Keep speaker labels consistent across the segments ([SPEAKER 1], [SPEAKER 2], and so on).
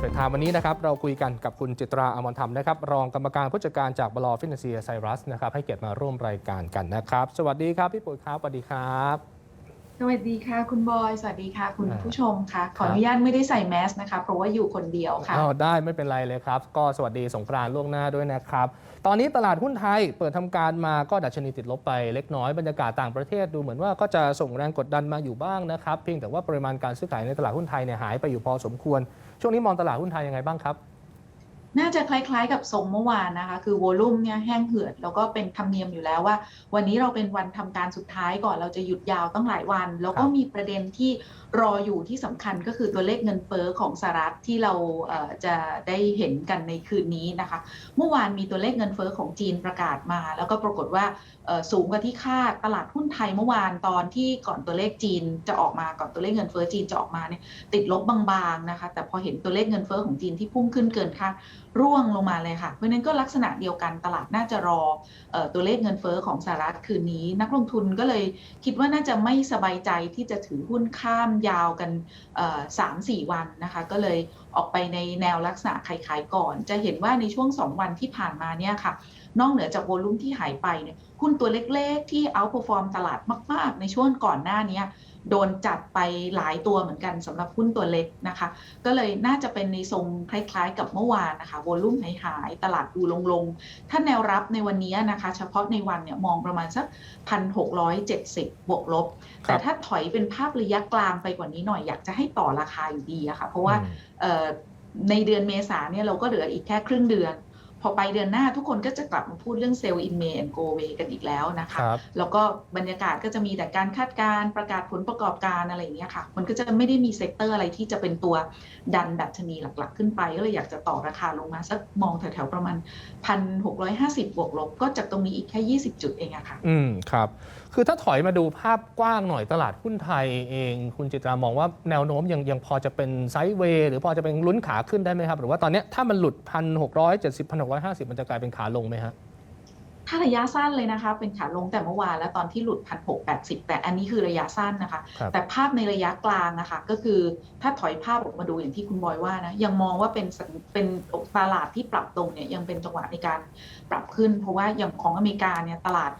[SPEAKER 1] เปิดทางวันนี้นะครับเราคุยกันกับคุณจิตราอมรธรรมนะครับรองกรรมการผู้จัดการจากบลฟินแลนเซียไซรัสนะครับให้เกียรติมาร่วมรายการกันนะครับ สวัสดีครับพี่ปุ๋ยครับสวัสดีครับ
[SPEAKER 2] สวัสดีค่ะ คุณบอย สวัสดีค่ะ คุณ
[SPEAKER 1] อ่า
[SPEAKER 2] ผู้ชมค่ะ ขออนุญาตไม่ได้ใส่แมสนะคะ เพราะว่าอยู่คนเดียวค่ะ
[SPEAKER 1] อ้าวได้ไม่เป็นไรเลยครับ ก็สวัสดีสงกรานต์ล่วงหน้าด้วยนะครับ ตอนนี้ตลาดหุ้นไทยเปิดทำการมาก็ดัชนีติดลบไปเล็กน้อยบรรยากาศต่างประเทศดูเหมือนว่าก็จะส่งแรงกดดันมาอยู่บ้างนะครับ เพียงแต่ว่าปริมาณการซื้อขายในตลาดหุ้นไทยเนี่ยหายไปอยู่พอสมควร ช่วงนี้มองตลาดหุ้นไทยยังไงบ้างครับ
[SPEAKER 2] น่าจะคล้ายๆกับทรงเมื่อวานนะคะ คือโวลุ่มเนี่ยแห้งเหือด แล้วก็เป็นธรรมเนียมอยู่แล้วว่า วันนี้เราเป็นวันทำการสุดท้ายก่อนเราจะหยุดยาวตั้งหลายวัน แล้วก็มีประเด็นที่รออยู่ที่สำคัญก็คือตัวเลขเงินเฟ้อของสหรัฐที่เราเจะได้เห็นกันในคืนนี้นะคะ เมื่อวานมีตัวเลขเงินเฟ้อของจีนประกาศมา แล้วก็ปรากฏว่าสูงกว่าที่คาดตลาดหุ้นไทยเมื่อวานตอนที่ก่อนตัวเลขจีนจะออกมาก่อนตัวเลขเงินเฟ้อจีนจะออกมาเนี่ยติดลบบางๆนะคะ แต่พอเห็นตัวเลขเงินเฟ้อของจีนที่พุ่งขึ้นเกินคาด ร่วงลงมาเลยค่ะ เพราะนั้นก็ลักษณะเดียวกันตลาดน่าจะรออตัวเลขเงินเฟ้อของสหรัฐคืนนี้ นักลงทุนก็เลยคิดว่าน่าจะไม่สบายใจที่จะถือหุ้นข้ามยาวกันสามสี่วันนะคะ ก็เลยออกไปในแนวลักษณะขายๆก่อน จะเห็นว่าในช่วง 2 วันที่ผ่านมาเนี่ยค่ะ นอกเหนือจากโวลุ่มที่หายไปเนี่ยหุ้นตัวเล็กๆ ที่เอา p e r f o r m ตลาดมาก ๆ ในช่วงก่อนหน้านี้โดนจัดไปหลายตัวเหมือนกันสำหรับหุ้นตัวเล็กนะคะ ก็เลยน่าจะเป็นในทรงคล้ายๆ กับเมื่อวานนะคะโวลุ่มหายหายๆตลาดดูลงๆ ถ้าแนวรับในวันนี้นะคะ เฉพาะในวันเนี่ยมองประมาณสัก 1,670 บวกลบ
[SPEAKER 1] ครับ
[SPEAKER 2] แต่ถ้าถอยเป็นภาพระยะกลางไปกว่านี้หน่อยอยากจะให้ต่อราคาอยู่ดีอะค่ะเพราะว่า
[SPEAKER 1] อืม
[SPEAKER 2] เอ่อในเดือนเมษาเนี่ยเราก็เหลืออีกแค่ครึ่งเดือน พอไปเดือนหน้าทุกคนก็จะกลับมาพูดเรื่องเซลล์อินเมนโกเวกันอีกแล้วนะคะ
[SPEAKER 1] ครับ
[SPEAKER 2] แล้วก็บรรยากาศก็จะมีแต่การคาดการณ์ประกาศผลประกอบการอะไรอย่างเงี้ยค่ะ มันก็จะไม่ได้มีเซกเตอร์อะไรที่จะเป็นตัวดันดัชนีหลักๆ ขึ้นไป ก็เลยอยากจะต่อราคาลงมาสักมองแถวๆประมาณ 1,650 บวกลบ ก็จากตรงนี้อีกแค่ 20 จุดเองอะค่ะ
[SPEAKER 1] อืม ครับคือถ้าถอยมาดูภาพกว้างหน่อยตลาดหุ้นไทยเอง คุณจิตรามองว่าแนวโน้มยังยังพอจะเป็นไซด์เวย์หรือพอจะเป็นลุ้นขาขึ้นได้ไหมครับ หรือว่าตอนเนี้ยถ้ามันหลุด1,670 1,650มันจะกลายเป็นขาลงไหมฮะ
[SPEAKER 2] ถ้าระยะสั้นเลยนะคะ เป็นขาลงแต่เมื่อวานแล้วตอนที่หลุด1,680แต่อันนี้คือระยะสั้นนะคะ
[SPEAKER 1] ครับ
[SPEAKER 2] แต่ภาพในระยะกลางนะคะ ก็คือถ้าถอยภาพออกมาดูอย่างที่คุณบอยว่านะ ยังมองว่าเป็นสัญเป็นตลาดที่ปรับตรงเนี่ยยังเป็นจังหวะในการปรับขึ้น เพราะว่าอย่างของอเมริกาเนี่ยตลาด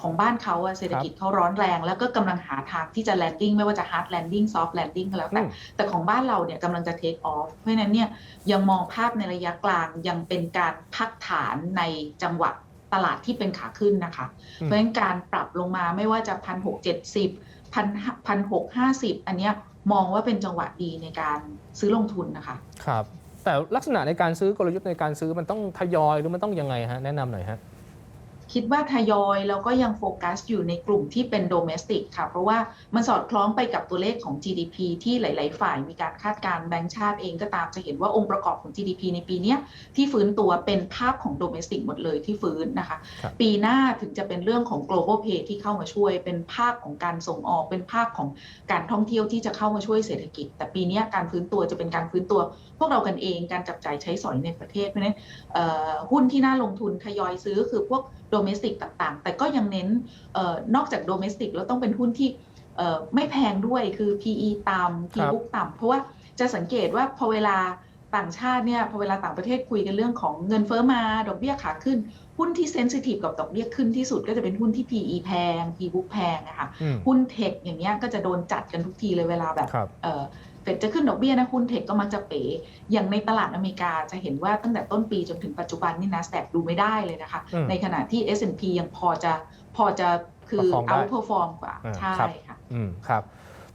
[SPEAKER 2] ของบ้านเขาอะเศรษฐกิจเขาร้อนแรง แล้วก็กำลังหาทางที่จะ landing ไม่ว่าจะ hard landing soft landing ก็แล้วแต่
[SPEAKER 1] อืม
[SPEAKER 2] แต่ของบ้านเราเนี่ยกำลังจะ take off เพราะฉะนั้นเนี่ยยังมองภาพในระยะกลางยังเป็นการพักฐานในจังหวะตลาดที่เป็นขาขึ้นนะคะ
[SPEAKER 1] อืม
[SPEAKER 2] เพราะฉะนั้นการปรับลงมาไม่ว่าจะพันหกเจ็ดสิบพันพันหกห้าสิบอันเนี้ยมองว่าเป็นจังหวะดีในการซื้อลงทุนนะคะ
[SPEAKER 1] ครับ แต่ลักษณะในการซื้อกลยุทธ์ในการซื้อมันต้องทยอยหรือมันต้องยังไงฮะแนะนำหน่อยฮะ
[SPEAKER 2] คิดว่าทยอยแล้วก็ยังโฟกัสอยู่ในกลุ่มที่เป็นโดเมสติกค่ะ เพราะว่ามันสอดคล้องไปกับตัวเลขของ GDP ที่หลาย ๆ ฝ่ายมีการคาดการณ์แบงก์ชาติเองก็ตามจะเห็นว่าองค์ประกอบของ GDP ในปีเนี้ยที่ฟื้นตัวเป็นภาพของโดเมสติกหมดเลยที่ฟื้นนะคะ
[SPEAKER 1] ครับ
[SPEAKER 2] ปีหน้าถึงจะเป็นเรื่องของ global pay ที่เข้ามาช่วย เป็นภาคของการส่งออกเป็นภาคของการท่องเที่ยวที่จะเข้ามาช่วยเศรษฐกิจ แต่ปีเนี้ยการฟื้นตัวจะเป็นการฟื้นตัว พวกเรากันเองการจับจ่ายใช้สอยในประเทศเพราะฉะนั้นเอ่อหุ้นที่น่าลงทุนทยอยซื้อคือพวกโดเมสติกต่างๆ แต่ก็ยังเน้นเออนอกจากโดเมสติกแล้วต้องเป็นหุ้นที่เอ่อไม่แพงด้วยคือ PE ต่ำ P
[SPEAKER 1] ครับ
[SPEAKER 2] book ต่ำเพราะว่าจะสังเกตว่าพอเวลาต่างชาติเนี่ยพอเวลาต่างประเทศคุยกันเรื่องของเงินเฟ้อมาดอกเบี้ยขาขึ้น หุ้นที่เซนซิทีฟกับดอกเบี้ยขึ้นที่สุดก็จะเป็นหุ้นที่ PE แพง P book แพงนะคะ
[SPEAKER 1] อืม
[SPEAKER 2] หุ้นเทคอย่างเงี้ยก็จะโดนจัดกันทุกทีเลยเวลาแบบ
[SPEAKER 1] ครับ
[SPEAKER 2] เอ่อเฟดจะขึ้นดอกเบี้ยนะหุ้นเทคก็มักจะเป๋ อย่างในตลาดอเมริกาจะเห็นว่าตั้งแต่ต้นปีจนถึงปัจจุบันนี่นะแ a กดูไม่ได้เลยนะคะ
[SPEAKER 1] อืม
[SPEAKER 2] ในขณะที่ S&P ยังพอจะพอจะคือ
[SPEAKER 1] ประคองได้
[SPEAKER 2] เอาเพอร์ฟอร์มกว่า
[SPEAKER 1] อ่า
[SPEAKER 2] ใช่
[SPEAKER 1] ครับ
[SPEAKER 2] ค่ะ
[SPEAKER 1] อืมครับ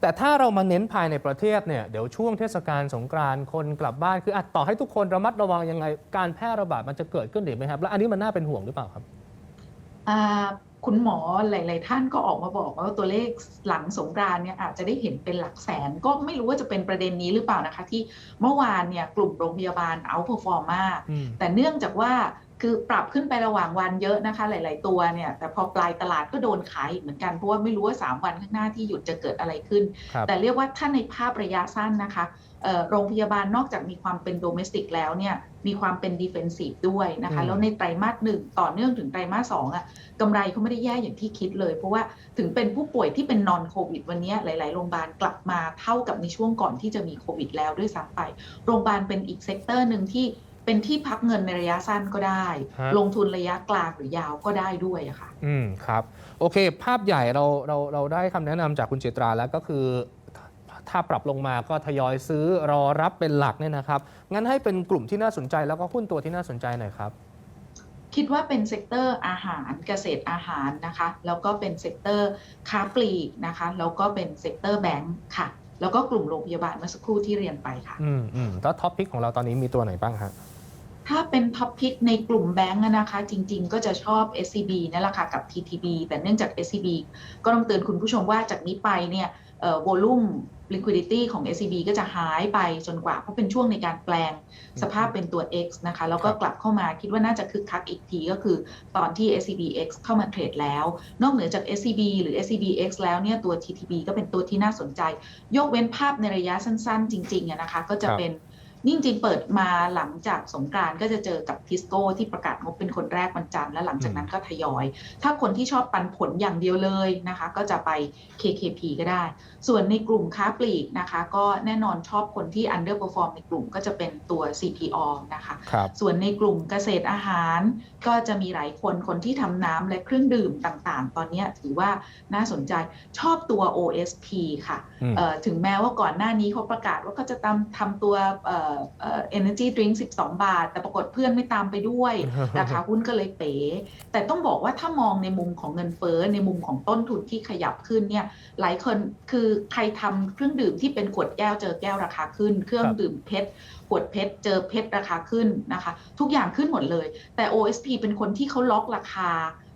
[SPEAKER 1] แต่ถ้าเรามาเน้นภายในประเทศเนี่ยเดี๋ยวช่วงเทศกาลสงกรานต์คนกลับบ้านคืออะต่อให้ทุกคนระมัดระวังยังไง การแพร่ระบาดมันจะเกิดขึ้นหรือไม่ครับ แล้วอันนี้มันน่าเป็นห่วงหรือเปล่าครับ
[SPEAKER 2] อ่า คุณหมอหลาย ๆ ท่านก็ออกมาบอกว่าตัวเลขหลังสงกรานต์เนี่ยอาจจะได้เห็นเป็นหลักแสน ก็ไม่รู้ว่าจะเป็นประเด็นนี้หรือเปล่านะคะ ที่เมื่อวานเนี่ยกลุ่มโรงพยาบาลเอาเพอร์ฟอร์มมาก
[SPEAKER 1] อืม
[SPEAKER 2] แต่เนื่องจากว่า คือปรับขึ้นไประหว่างวันเยอะนะคะ หลาย ๆ ตัวเนี่ย แต่พอปลายตลาดก็โดนขายอีกเหมือนกัน เพราะว่าไม่รู้ว่า 3 วันข้างหน้าที่หยุดจะเกิดอะไรขึ้น
[SPEAKER 1] ครับ
[SPEAKER 2] แต่เรียกว่าถ้าในภาพระยะสั้นนะคะเอ่อโรงพยาบาลนอกจากมีความเป็นโดเมสติกแล้วเนี่ยมีความเป็นดิเฟนซีฟด้วยนะคะ
[SPEAKER 1] อืม
[SPEAKER 2] แล้วในไตรมาสหนึ่งต่อเนื่องถึงไตรมาสสองอะกำไรเขาไม่ได้แย่อย่างที่คิดเลย เพราะว่าถึงเป็นผู้ป่วยที่เป็นนอนโควิดวันนี้หลาย ๆ โรงพยาบาลกลับมาเท่ากับในช่วงก่อนที่จะมีโควิดแล้วด้วยซ้ำไป โรงพยาบาลเป็นอีกเซกเตอร์หนึ่งที่ เป็นที่พักเงินในระยะสั้นก็ได้
[SPEAKER 1] ฮะ
[SPEAKER 2] ลงทุนระยะกลางหรือยาวก็ได้ด้วยอะค่ะ
[SPEAKER 1] อืมครับ โอเค ภาพใหญ่เราเราเราได้คำแนะนำจากคุณเจตราแล้วก็คือ ถ้าปรับลงมาก็ทยอยซื้อรอรับเป็นหลักเนี่ยนะครับ งั้นให้เป็นกลุ่มที่น่าสนใจแล้วก็หุ้นตัวที่น่าสนใจหน่อยครับ
[SPEAKER 2] คิดว่าเป็นเซกเตอร์อาหารเกษตรอาหารนะคะ แล้วก็เป็นเซกเตอร์ค้าปลีกนะคะ แล้วก็เป็นเซกเตอร์แบงค์ค่ะ แล้วก็กลุ่มโรงพยาบาลเมื่อสักครู่ที่เรียนไปค่ะ
[SPEAKER 1] อืมอืมแล้วท็อปพิกของเราตอนนี้มีตัวไหนบ้างฮะ
[SPEAKER 2] ถ้าเป็นท็อปพิกในกลุ่มแบงก์อะนะคะจริงๆ ก็จะชอบ SCB นั่นแหละค่ะกับ TTB แต่เนื่องจาก SCB ก็ต้องเตือนคุณผู้ชมว่าจากนี้ไปเนี่ยเอ่อ volume liquidity ของ SCB ก็จะหายไปจนกว่า เพราะเป็นช่วงในการแปลงสภาพเป็นตัว X นะคะ แล้วก็
[SPEAKER 1] ครับ
[SPEAKER 2] กลับเข้ามาคิดว่าน่าจะคึกคักอีกทีก็คือตอนที่ SCB X เข้ามาเทรดแล้ว นอกเหนือจาก SCB หรือ SCB X แล้วเนี่ยตัว TTB ก็เป็นตัวที่น่าสนใจ ยกเว้นภาพในระยะสั้นๆ จริงๆอะนะคะ ก็จะ
[SPEAKER 1] ครับ
[SPEAKER 2] เป็น นี่จริงๆเปิดมาหลังจากสงกรานต์ก็จะเจอกับทิสโก้ที่ประกาศงบเป็นคนแรกวันจันทร์และหลังจากนั้นก็ทยอย ถ้าคนที่ชอบปันผลอย่างเดียวเลยนะคะ ก็จะไป KKP ก็ได้ ส่วนในกลุ่มค้าปลีกนะคะ ก็แน่นอนชอบคนที่ underperform ในกลุ่มก็จะเป็นตัว CPO นะคะ
[SPEAKER 1] ครับ
[SPEAKER 2] ส่วนในกลุ่มเกษตรอาหารก็จะมีหลายคนคนที่ทำน้ำและเครื่องดื่มต่างๆ ตอนเนี้ยถือว่าน่าสนใจชอบตัว OSP ค่ะ
[SPEAKER 1] อืม
[SPEAKER 2] เอ่อถึงแม้ว่าก่อนหน้านี้เขาประกาศว่าเขาจะทำทำตัวเอ่อเอ่อ energy drink 12บาท แต่ปรากฏเพื่อนไม่ตามไปด้วยราคาหุ้นก็เลยเป๋ แต่ต้องบอกว่าถ้ามองในมุมของเงินเฟ้อในมุมของต้นทุนที่ขยับขึ้นเนี่ยหลายคนคือใครทำเครื่องดื่มที่เป็นขวดแก้วเจอแก้วราคาขึ้น เครื่อง
[SPEAKER 1] ครับ
[SPEAKER 2] ดื่มเพชรขวดเพชรเจอเพชรราคาขึ้นนะคะ ทุกอย่างขึ้นหมดเลย แต่ OSP เป็นคนที่เขาล็อกราคา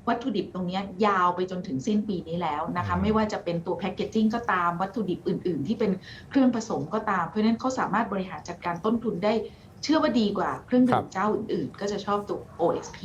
[SPEAKER 2] วัตถุดิบตรงเนี้ยยาวไปจนถึงสิ้นปีนี้แล้วนะคะ
[SPEAKER 1] อืม
[SPEAKER 2] ไม่ว่าจะเป็นตัวแพคเกจจิ้งก็ตามวัตถุดิบอื่น ๆ ที่เป็นเครื่องผสมก็ตามเพราะฉะนั้นเขาสามารถบริหารจัดการต้นทุนได้เชื่อว่าดีกว่าเครื่องดื่มเจ้าอื่นๆ ก็จะชอบตัว OSP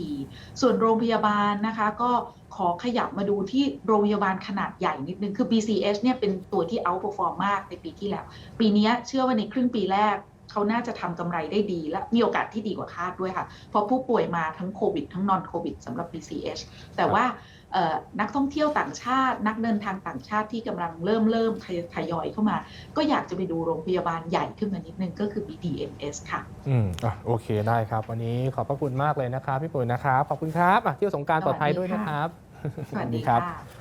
[SPEAKER 2] ส่วนโรงพยาบาลนะคะก็ขอขยับมาดูที่โรงพยาบาลขนาดใหญ่นิดนึง คือ BCH เนี่ยเป็นตัวที่ outperform มากในปีที่แล้ว ปีเนี้ยเชื่อว่าในครึ่งปีแรก เขาน่าจะทำกำไรได้ดี และมีโอกาสที่ดีกว่าคาดด้วยค่ะ เพราะผู้ป่วยมาทั้งโควิดทั้งนอนโควิดสำหรับ BCH แต่ว่าเอ่อนักท่องเที่ยวต่างชาติ นักเดินทางต่างชาติที่กำลังเริ่มเริ่มทยอยเข้ามา ก็อยากจะไปดูโรงพยาบาลใหญ่ขึ้นมานิดนึงก็คือ BDMS ค่ะ
[SPEAKER 1] อืมอะโอเคได้ครับ วันนี้ขอบพระคุณมากเลยนะครับพี่ปุ๋ยนะครับ ขอบคุณครับอะเที่ยวสงกรารปลอดภัยด้วยนะครับ
[SPEAKER 2] สวัสดี
[SPEAKER 1] ครับ
[SPEAKER 2] ค่ะ